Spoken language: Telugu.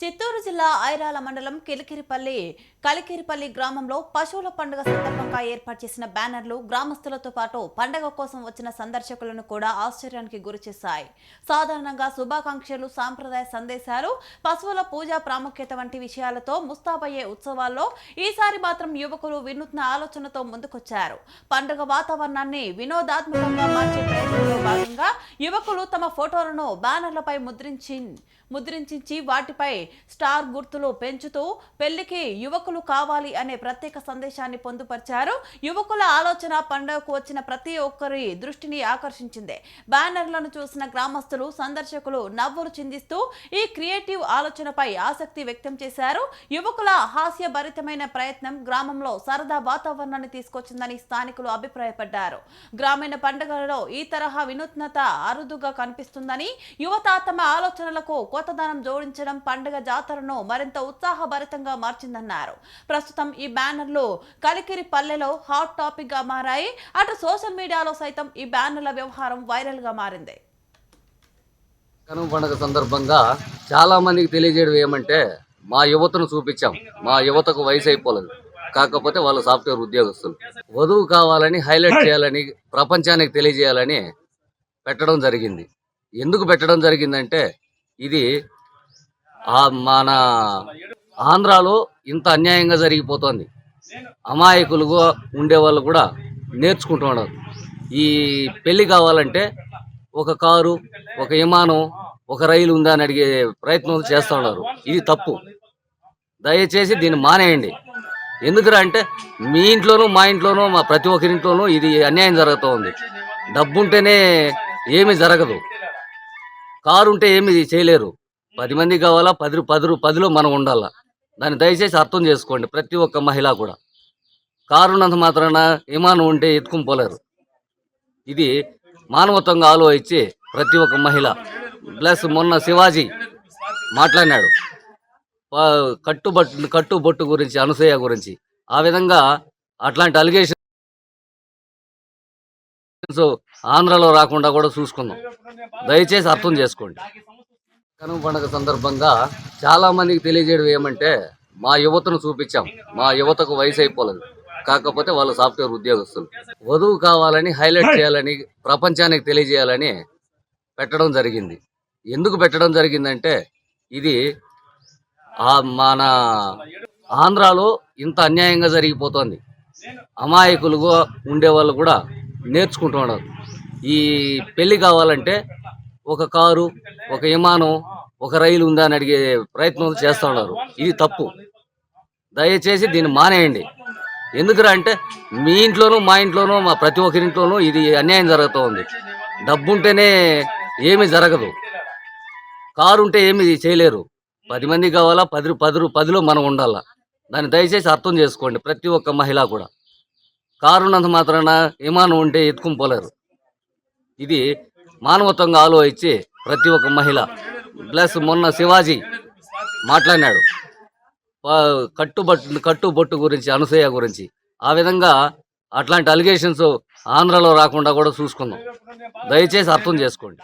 చిత్తూరు జిల్లా ఐరాల మండలం కిలికిరిపల్లి కలికిరిపల్లి గ్రామంలో పశువుల పండుగ సందర్భంగా ఏర్పాటు చేసిన బ్యానర్లు గ్రామస్తులతో పాటు పండగ కోసం వచ్చిన సందర్శకులను కూడా ఆశ్చర్యానికి గురిచేశాయి సాధారణంగా శుభాకాంక్షలు సాంప్రదాయ సందేశాలు పశువుల పూజ ప్రాముఖ్యత వంటి విషయాలతో ముస్తాబయ్యే ఉత్సవాల్లో ఈసారి మాత్రం యువకులు వినూత్న ఆలోచనతో ముందుకొచ్చారు. పండుగ వాతావరణాన్ని వినోదాత్మకంగా మార్చే ప్రయత్నంలో భాగంగా యువకులు తమ ఫోటోలను బ్యానర్లపై ముద్రించి ముద్రించి వాటిపై స్టార్ గుర్తులు పెంచుతూ పెళ్ళికి యువకులు కావాలి అనే ప్రత్యేక సందేశాన్ని పొందుపరిచారు. యువకుల ఆలోచన పండుగకు వచ్చిన ప్రతి ఒక్కరి దృష్టిని ఆకర్షించింది. బ్యానర్లను చూసిన గ్రామస్తులు సందర్శకులు నవ్వులు చిందిస్తూ ఈ క్రియేటివ్ ఆలోచనపై ఆసక్తి వ్యక్తం చేశారు. యువకుల హాస్యభరితమైన ప్రయత్నం గ్రామంలో సరదా వాతావరణాన్ని తీసుకొచ్చిందని స్థానికులు అభిప్రాయపడ్డారు. గ్రామీణ పండుగలలో ఈ తరహా వినూత్నత అరుదుగా కనిపిస్తుందని యువత తమ ఆలోచనలకు కొత్తదనం జోడించడం పండుగ జాతరను మరింత ఉత్సాహభరితంగా మార్చిందన్నారు. ప్రస్తుతం ఈ బ్యానర్లు కలికిరి పల్లెలో హాట్ టాపిక్గా మారాయి. అటు సోషల్ మీడియాలో సైతం ఈ బ్యానర్ల వ్యవహారం వైరల్గా మారింది. కనుమ పండుగ సందర్భంగా చాలా మందికి తెలియజేయడం ఏమంటే మా యువతను చూపించాం. మా యువతకు వయసు అయిపోలేదు. కాకపోతే వాళ్ళు సాఫ్ట్వేర్ ఉద్యోగస్తులు. వధువు కావాలని హైలైట్ చేయాలని ప్రపంచానికి తెలియజేయాలని పెట్టడం జరిగింది. ఎందుకు పెట్టడం జరిగిందంటే ఇది మన ఆంధ్రాలో ఇంత అన్యాయంగా జరిగిపోతుంది. అమాయకులుగా ఉండేవాళ్ళు కూడా నేర్చుకుంటున్నారు ఈ పెళ్ళి కావాలంటే ఒక కారు ఒక విమానం ఒక రైలు ఉందా అని అడిగే ప్రయత్నం చేస్తూ ఉన్నారు. ఇది తప్పు. దయచేసి దీన్ని మానేయండి. ఎందుకురా అంటే మీ ఇంట్లోనూ మా ఇంట్లోనూ మా ప్రతి ఒక్కరింట్లోనూ ఇది అన్యాయం జరుగుతూ ఉంది. డబ్బు ఉంటేనే ఏమీ జరగదు. కారు ఉంటే ఏమీ చేయలేరు. పది మంది కావాలా? పది పది పదిలో మనం ఉండాలా? దాన్ని దయచేసి అర్థం చేసుకోండి ప్రతి ఒక్క మహిళ కూడా. కారు మాత్రాన విమానం ఉంటే ఎత్తుకుని పోలేరు. ఇది మానవత్వంగా ఆలోచించి ప్రతి ఒక్క మహిళ. ప్లస్ మొన్న శివాజీ మాట్లాడినాడు. కట్టుబట్టు కట్టుబొట్టు గురించి అనసూయ గురించి. ఆ విధంగా అట్లాంటి అలిగేషన్ ఆంధ్రలో రాకుండా కూడా చూసుకుందాం. దయచేసి అర్థం చేసుకోండి. కనుమ పండుగ సందర్భంగా చాలా మందికి తెలియజేయడం ఏమంటే మా యువతను చూపించాం. మా యువతకు వయసు అయిపోలేదు. కాకపోతే వాళ్ళు సాఫ్ట్వేర్ ఉద్యోగస్తులు. వధువు కావాలని హైలైట్ చేయాలని ప్రపంచానికి తెలియజేయాలని పెట్టడం జరిగింది. ఎందుకు పెట్టడం జరిగిందంటే ఇది ఆ మన ఆంధ్రాలో ఇంత అన్యాయంగా జరిగిపోతుంది. అమాయకులుగా ఉండేవాళ్ళు కూడా నేర్చుకుంటున్నారు. ఈ పెళ్ళి కావాలంటే ఒక కారు ఒక విమానం ఒక రైలు ఉందా అని అడిగే ప్రయత్నం చేస్తూ ఉన్నారు. ఇది తప్పు. దయచేసి దీన్ని మానేయండి. ఎందుకురా అంటే మీ ఇంట్లోనూ మా ఇంట్లోనూ మా ప్రతి ఒక్కరింట్లోనూ ఇది అన్యాయం జరుగుతూ ఉంది. డబ్బు ఉంటేనే ఏమీ జరగదు. కారు ఉంటే ఏమీ చేయలేరు. పది మంది కావాలా పది పది పదిలో మనం ఉండాలా? దాన్ని దయచేసి అర్థం చేసుకోండి ప్రతి ఒక్క మహిళ కూడా. కారు ఉన్నంత మాత్రాన విమానం ఉంటే ఎత్తుకుని పోలేరు. ఇది మానవత్వంగా ఆలోచించి ప్రతి ఒక్క మహిళ ప్లస్ మొన్న శివాజీ మాట్లాడినాడు. కట్టుబట్టు కట్టుబొట్టు గురించి అనసూయ గురించి. ఆ విధంగా అట్లాంటి అలిగేషన్స్ ఆంధ్రలో రాకుండా కూడా చూసుకుందాం. దయచేసి అర్థం చేసుకోండి.